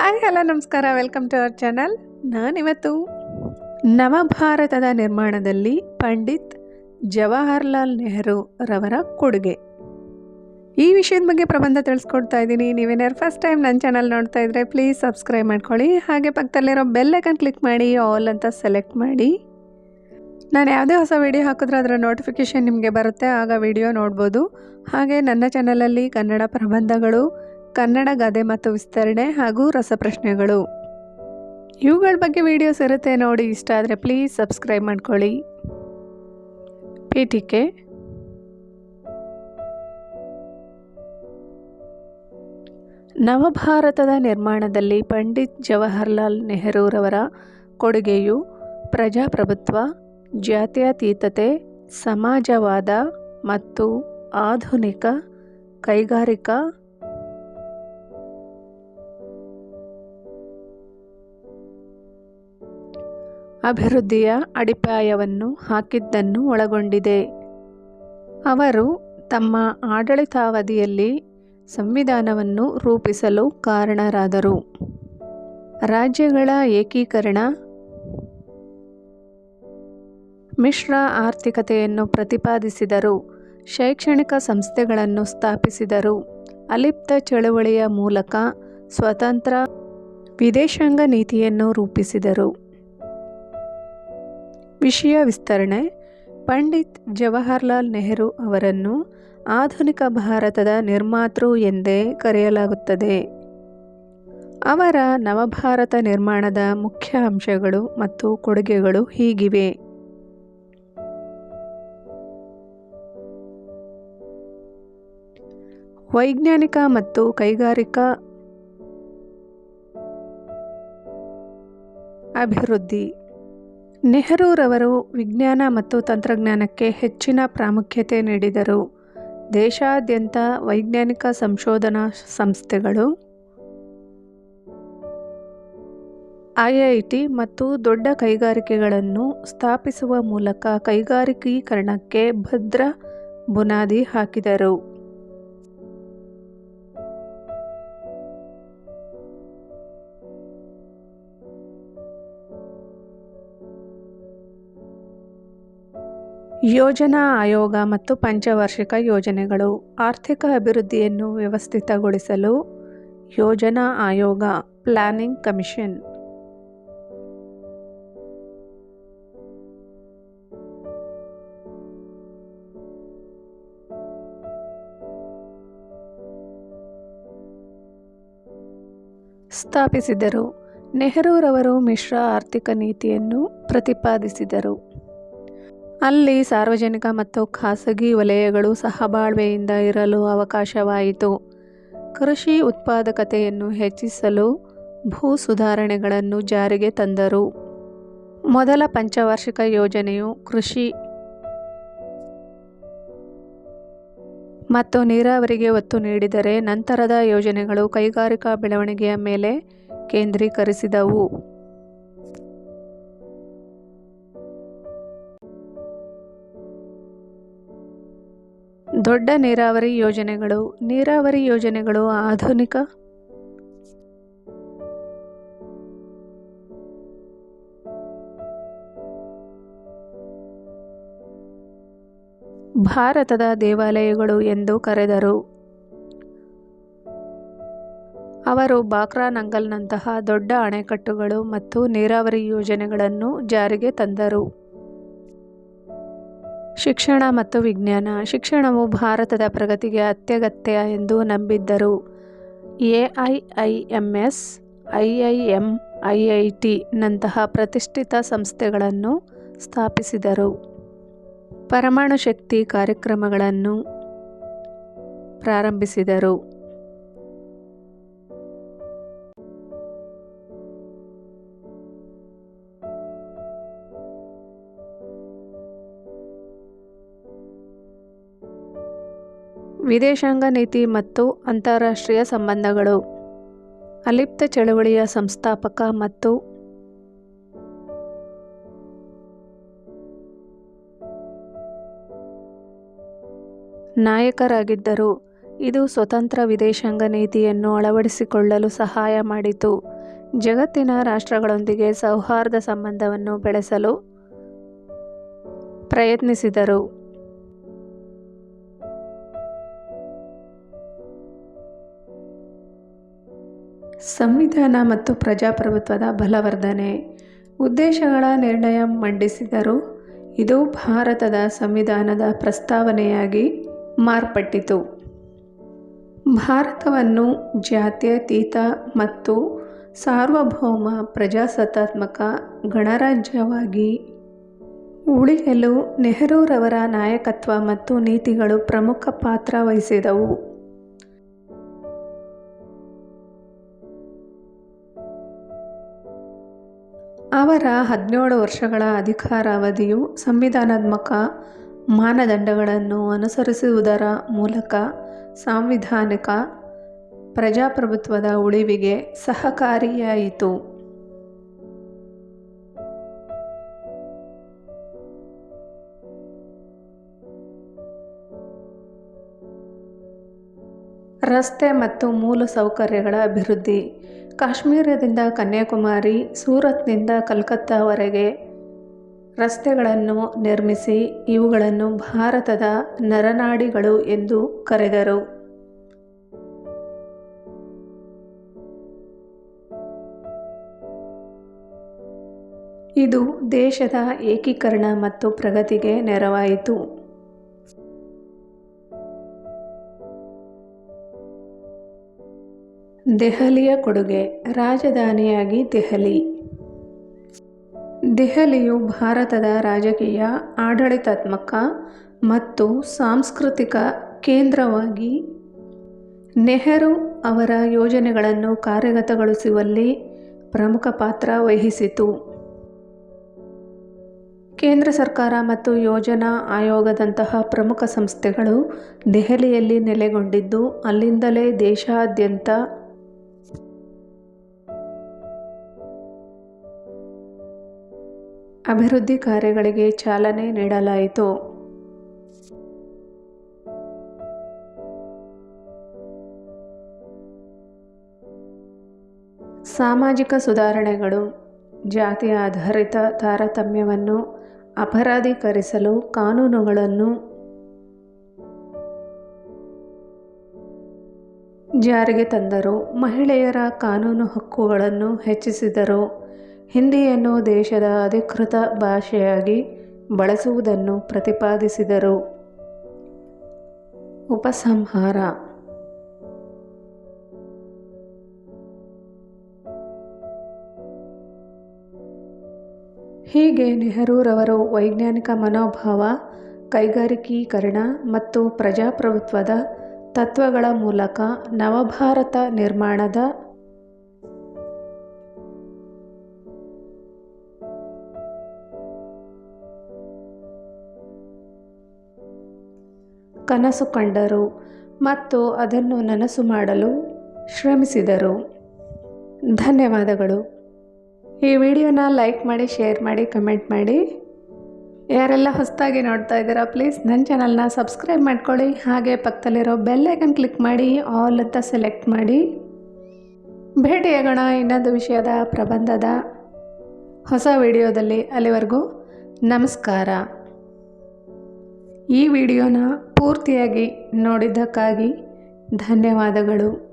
Hi, hello, ನಮಸ್ಕಾರ. Welcome to our channel ನಾನಿವತ್ತು ನವಭಾರತದ ನಿರ್ಮಾಣದಲ್ಲಿ ಪಂಡಿತ್ ಜವಾಹರ್ಲಾಲ್ ನೆಹರು ರವರ ಕೊಡುಗೆ. ಈ ವಿಷಯದ ಬಗ್ಗೆ ಪ್ರಬಂಧ ತಿಳಿಸ್ಕೊಡ್ತಾ ಇದ್ದೀನಿ. ನೀವೇನಾದ್ರು ಫಸ್ಟ್ ಟೈಮ್ ನನ್ನ ಚಾನಲ್ ನೋಡ್ತಾ ಇದ್ರೆ ಪ್ಲೀಸ್ ಸಬ್ಸ್ಕ್ರೈಬ್ ಮಾಡ್ಕೊಳ್ಳಿ. ಹಾಗೆ ಪಕ್ಕದಲ್ಲಿರೋ ಬೆಲ್ಲೈಕನ್ ಕ್ಲಿಕ್ ಮಾಡಿ ಆಲ್ ಅಂತ ಸೆಲೆಕ್ಟ್ ಮಾಡಿ. ನಾನು ಯಾವುದೇ ಹೊಸ ವಿಡಿಯೋ ಹಾಕಿದ್ರೆ ಅದರ ನೋಟಿಫಿಕೇಷನ್ ನಿಮಗೆ ಬರುತ್ತೆ. ಆಗ ವಿಡಿಯೋ ನೋಡ್ಬೋದು. ಹಾಗೆ ನನ್ನ ಚಾನಲಲ್ಲಿ ಕನ್ನಡ ಪ್ರಬಂಧಗಳು ಕನ್ನಡ ಗಾದೆ ಮತ್ತು ವಿಸ್ತರಣೆ ಹಾಗೂ ರಸಪ್ರಶ್ನೆಗಳು. ಇವುಗಳ ಬಗ್ಗೆ ವಿಡಿಯೋಸ್ ಇರುತ್ತೆ ನೋಡಿ, ಇಷ್ಟ ಆದರೆ ಪ್ಲೀಸ್ ಸಬ್ಸ್ಕ್ರೈಬ್ ಮಾಡ್ಕೊಳ್ಳಿ. ಪೀಠಿಕೆ. ನವಭಾರತದ ನಿರ್ಮಾಣದಲ್ಲಿ ಪಂಡಿತ್ ಜವಾಹರ್ಲಾಲ್ ನೆಹರೂರವರ ಕೊಡುಗೆಯು ಪ್ರಜಾಪ್ರಭುತ್ವ, ಜಾತ್ಯತೀತತೆ, ಸಮಾಜವಾದ ಮತ್ತು ಆಧುನಿಕ, ಕೈಗಾರಿಕಾ ಅಭಿವೃದ್ಧಿಯ ಅಡಿಪಾಯವನ್ನು ಹಾಕಿದ್ದನ್ನು ಒಳಗೊಂಡಿದೆ. ಅವರು ತಮ್ಮ ಆಡಳಿತಾವಧಿಯಲ್ಲಿ ಸಂವಿಧಾನವನ್ನು ರೂಪಿಸಲು ಕಾರಣರಾದರು. ರಾಜ್ಯಗಳ ಏಕೀಕರಣ, ಮಿಶ್ರ ಆರ್ಥಿಕತೆಯನ್ನು ಪ್ರತಿಪಾದಿಸಿದರು, ಶೈಕ್ಷಣಿಕ ಸಂಸ್ಥೆಗಳನ್ನು ಸ್ಥಾಪಿಸಿದರು, ಅಲಿಪ್ತ ಚಳುವಳಿಯ ಮೂಲಕ ಸ್ವತಂತ್ರ ವಿದೇಶಾಂಗ ನೀತಿಯನ್ನು ರೂಪಿಸಿದರು. ವಿಷಯ ವಿಸ್ತರಣೆ. ಪಂಡಿತ್ ಜವಾಹರ್ಲಾಲ್ ನೆಹರು ಅವರನ್ನು ಆಧುನಿಕ ಭಾರತದ ನಿರ್ಮಾತೃ ಎಂದೇ ಕರೆಯಲಾಗುತ್ತದೆ. ಅವರ ನವಭಾರತ ನಿರ್ಮಾಣದ ಮುಖ್ಯ ಅಂಶಗಳು ಮತ್ತು ಕೊಡುಗೆಗಳು ಹೀಗಿವೆ. ವೈಜ್ಞಾನಿಕ ಮತ್ತು ಕೈಗಾರಿಕಾ ಅಭಿವೃದ್ಧಿ. ನೆಹರೂರವರು ವಿಜ್ಞಾನ ಮತ್ತು ತಂತ್ರಜ್ಞಾನಕ್ಕೆ ಹೆಚ್ಚಿನ ಪ್ರಾಮುಖ್ಯತೆ ನೀಡಿದರು. ದೇಶಾದ್ಯಂತ ವೈಜ್ಞಾನಿಕ ಸಂಶೋಧನಾ ಸಂಸ್ಥೆಗಳು, ಐಐಟಿ ಮತ್ತು ದೊಡ್ಡ ಕೈಗಾರಿಕೆಗಳನ್ನು ಸ್ಥಾಪಿಸುವ ಮೂಲಕ ಕೈಗಾರಿಕೀಕರಣಕ್ಕೆ ಭದ್ರ ಬುನಾದಿ ಹಾಕಿದರು. ಯೋಜನಾ ಆಯೋಗ ಮತ್ತು ಪಂಚವಾರ್ಷಿಕ ಯೋಜನೆಗಳು ಆರ್ಥಿಕ ಅಭಿವೃದ್ಧಿಯನ್ನು ವ್ಯವಸ್ಥಿತಗೊಳಿಸಲು ಯೋಜನಾ ಆಯೋಗ ಪ್ಲಾನಿಂಗ್ ಕಮಿಷನ್. ಸ್ಥಾಪಿಸಿದರು. ನೆಹರೂರವರು ಮಿಶ್ರ ಆರ್ಥಿಕ ನೀತಿಯನ್ನು ಪ್ರತಿಪಾದಿಸಿದರು. ಅಲ್ಲಿ ಸಾರ್ವಜನಿಕ ಮತ್ತು ಖಾಸಗಿ ವಲಯಗಳು ಸಹಬಾಳ್ವೆಯಿಂದ ಇರಲು ಅವಕಾಶವಾಯಿತು. ಕೃಷಿ ಉತ್ಪಾದಕತೆಯನ್ನು ಹೆಚ್ಚಿಸಲು ಭೂ ಸುಧಾರಣೆಗಳನ್ನು ಜಾರಿಗೆ ತಂದರು. ಮೊದಲ ಪಂಚವಾರ್ಷಿಕ ಯೋಜನೆಯು ಕೃಷಿ ಮತ್ತು ನೀರಾವರಿಗೆ ಒತ್ತು ನೀಡಿದರೆ ನಂತರದ ಯೋಜನೆಗಳು ಕೈಗಾರಿಕಾ ಬೆಳವಣಿಗೆಯ ಮೇಲೆ ಕೇಂದ್ರೀಕರಿಸಿದವು. ದೊಡ್ಡ ನೀರಾವರಿ ಯೋಜನೆಗಳು ನೀರಾವರಿ ಯೋಜನೆಗಳು ಆಧುನಿಕ ಭಾರತದ ದೇವಾಲಯಗಳು ಎಂದು ಕರೆದರು. ಅವರು ಬಾಕ್ರಾ ನಂಗಲ್ನಂತಹ ದೊಡ್ಡ ಅಣೆಕಟ್ಟುಗಳು ಮತ್ತು ನೀರಾವರಿ ಯೋಜನೆಗಳನ್ನು ಜಾರಿಗೆ ತಂದರು. ಶಿಕ್ಷಣ ಮತ್ತು ವಿಜ್ಞಾನ. ಶಿಕ್ಷಣವು ಭಾರತದ ಪ್ರಗತಿಗೆ ಅತ್ಯಗತ್ಯ ಎಂದು ನಂಬಿದ್ದರು. A I I M S, I I M, I I T ನಂತಹ ಪ್ರತಿಷ್ಠಿತ ಸಂಸ್ಥೆಗಳನ್ನು ಸ್ಥಾಪಿಸಿದರು. ಪರಮಾಣು ಶಕ್ತಿ ಕಾರ್ಯಕ್ರಮಗಳನ್ನು ಪ್ರಾರಂಭಿಸಿದರು. ವಿದೇಶಾಂಗ ನೀತಿ ಮತ್ತು ಅಂತಾರಾಷ್ಟ್ರೀಯ ಸಂಬಂಧಗಳು. ಅಲಿಪ್ತ ಚಳವಳಿಯ ಸಂಸ್ಥಾಪಕ ಮತ್ತು ನಾಯಕರಾಗಿದ್ದರು. ಇದು ಸ್ವತಂತ್ರ ವಿದೇಶಾಂಗ ನೀತಿಯನ್ನು ಅಳವಡಿಸಿಕೊಳ್ಳಲು ಸಹಾಯ ಮಾಡಿತು. ಜಗತ್ತಿನ ರಾಷ್ಟ್ರಗಳೊಂದಿಗೆ ಸೌಹಾರ್ದ ಸಂಬಂಧವನ್ನು ಬೆಳೆಸಲು ಪ್ರಯತ್ನಿಸಿದರು. ಸಂವಿಧಾನ ಮತ್ತು ಪ್ರಜಾಪ್ರಭುತ್ವದ ಬಲವರ್ಧನೆ. ಉದ್ದೇಶಗಳ ನಿರ್ಣಯ ಮಂಡಿಸಿದರು. ಇದು ಭಾರತದ ಸಂವಿಧಾನದ ಪ್ರಸ್ತಾವನೆಯಾಗಿ ಮಾರ್ಪಟ್ಟಿತು. ಭಾರತವನ್ನು ಜಾತ್ಯತೀತ ಮತ್ತು ಸಾರ್ವಭೌಮ ಪ್ರಜಾಸತ್ತಾತ್ಮಕ ಗಣರಾಜ್ಯವಾಗಿ ಉಳಿಯಲು ನೆಹರೂರವರ ನಾಯಕತ್ವ ಮತ್ತು ನೀತಿಗಳು ಪ್ರಮುಖ ಪಾತ್ರ ವಹಿಸಿದವು. ಅವರ ಹದಿನೇಳು ವರ್ಷಗಳ ಅಧಿಕಾರಾವಧಿಯು ಸಂವಿಧಾನಾತ್ಮಕ ಮಾನದಂಡಗಳನ್ನು ಅನುಸರಿಸುವುದರ ಮೂಲಕ ಸಾಂವಿಧಾನಿಕ ಪ್ರಜಾಪ್ರಭುತ್ವದ ಉಳಿವಿಗೆ ಸಹಕಾರಿಯಾಯಿತು. ರಸ್ತೆ ಮತ್ತು ಮೂಲ ಸೌಕರ್ಯಗಳ ಅಭಿವೃದ್ಧಿ ಕಾಶ್ಮೀರದಿಂದ ಕನ್ಯಾಕುಮಾರಿ, ಸೂರತ್ನಿಂದ ಕಲ್ಕತ್ತಾವರೆಗೆ ರಸ್ತೆಗಳನ್ನು ನಿರ್ಮಿಸಿ ಇವುಗಳನ್ನು ಭಾರತದ ನರನಾಡಿಗಳು ಎಂದು ಕರೆದರು. ಇದು ದೇಶದ ಏಕೀಕರಣ ಮತ್ತು ಪ್ರಗತಿಗೆ ನೆರವಾಯಿತು. ದೆಹಲಿಯ ಕೊಡುಗೆ, ರಾಜಧಾನಿಯಾಗಿ ದೆಹಲಿ. ದೆಹಲಿಯು ಭಾರತದ ರಾಜಕೀಯ, ಆಡಳಿತಾತ್ಮಕ ಮತ್ತು ಸಾಂಸ್ಕೃತಿಕ ಕೇಂದ್ರವಾಗಿ ನೆಹರು ಅವರ ಯೋಜನೆಗಳನ್ನು ಕಾರ್ಯಗತಗೊಳಿಸುವಲ್ಲಿ ಪ್ರಮುಖ ಪಾತ್ರ ವಹಿಸಿತು. ಕೇಂದ್ರ ಸರ್ಕಾರ ಮತ್ತು ಯೋಜನಾ ಆಯೋಗದಂತಹ ಪ್ರಮುಖ ಸಂಸ್ಥೆಗಳು ದೆಹಲಿಯಲ್ಲಿ ನೆಲೆಗೊಂಡಿದ್ದು, ಅಲ್ಲಿಂದಲೇ ದೇಶಾದ್ಯಂತ ಅಭಿವೃದ್ಧಿ ಕಾರ್ಯಗಳಿಗೆ ಚಾಲನೆ ನೀಡಲಾಯಿತು. ಸಾಮಾಜಿಕ ಸುಧಾರಣೆಗಳು, ಜಾತಿ ಆಧಾರಿತ ತಾರತಮ್ಯವನ್ನು ಅಪರಾಧೀಕರಿಸಲು ಕಾನೂನುಗಳನ್ನು ಜಾರಿಗೆ ತಂದರು. ಮಹಿಳೆಯರ ಕಾನೂನು ಹಕ್ಕುಗಳನ್ನು ಹೆಚ್ಚಿಸಿದರು. ಹಿಂದಿಯನ್ನು ದೇಶದ ಅಧಿಕೃತ ಭಾಷೆಯಾಗಿ ಬಳಸುವುದನ್ನು ಪ್ರತಿಪಾದಿಸಿದರು. ಉಪಸಂಹಾರ. ಹೀಗೆ ನೆಹರೂರವರು ವೈಜ್ಞಾನಿಕ ಮನೋಭಾವ, ಕೈಗಾರಿಕೀಕರಣ ಮತ್ತು ಪ್ರಜಾಪ್ರಭುತ್ವದ ತತ್ವಗಳ ಮೂಲಕ ನವಭಾರತ ನಿರ್ಮಾಣದ ಕನಸು ಕಂಡರು ಮತ್ತು ಅದನ್ನು ನನಸು ಮಾಡಲು ಶ್ರಮಿಸಿದರು. ಧನ್ಯವಾದಗಳು. ಈ ವಿಡಿಯೋನ ಲೈಕ್ ಮಾಡಿ, ಶೇರ್ ಮಾಡಿ, ಕಮೆಂಟ್ ಮಾಡಿ. ಯಾರೆಲ್ಲ ಹೊಸದಾಗಿ ನೋಡ್ತಾ ಇದ್ದೀರಾ, ಪ್ಲೀಸ್ ನನ್ನ ಚಾನಲ್ನ ಸಬ್ಸ್ಕ್ರೈಬ್ ಮಾಡ್ಕೊಳ್ಳಿ. ಹಾಗೆ ಪಕ್ಕದಲ್ಲಿರೋ ಬೆಲ್ಲೈಕನ್ ಕ್ಲಿಕ್ ಮಾಡಿ, ಆಲ್ ಅಂತ ಸೆಲೆಕ್ಟ್ ಮಾಡಿ. ಭೇಟಿಯಾಗೋಣ ಇನ್ನೊಂದು ವಿಷಯದ ಪ್ರಬಂಧದ ಹೊಸ ವಿಡಿಯೋದಲ್ಲಿ ಅಲ್ಲಿವರೆಗೂ ನಮಸ್ಕಾರ. ಈ ವಿಡಿಯೋನ ಪೂರ್ತಿಯಾಗಿ ನೋಡಿದ್ದಕ್ಕಾಗಿ ಧನ್ಯವಾದಗಳು.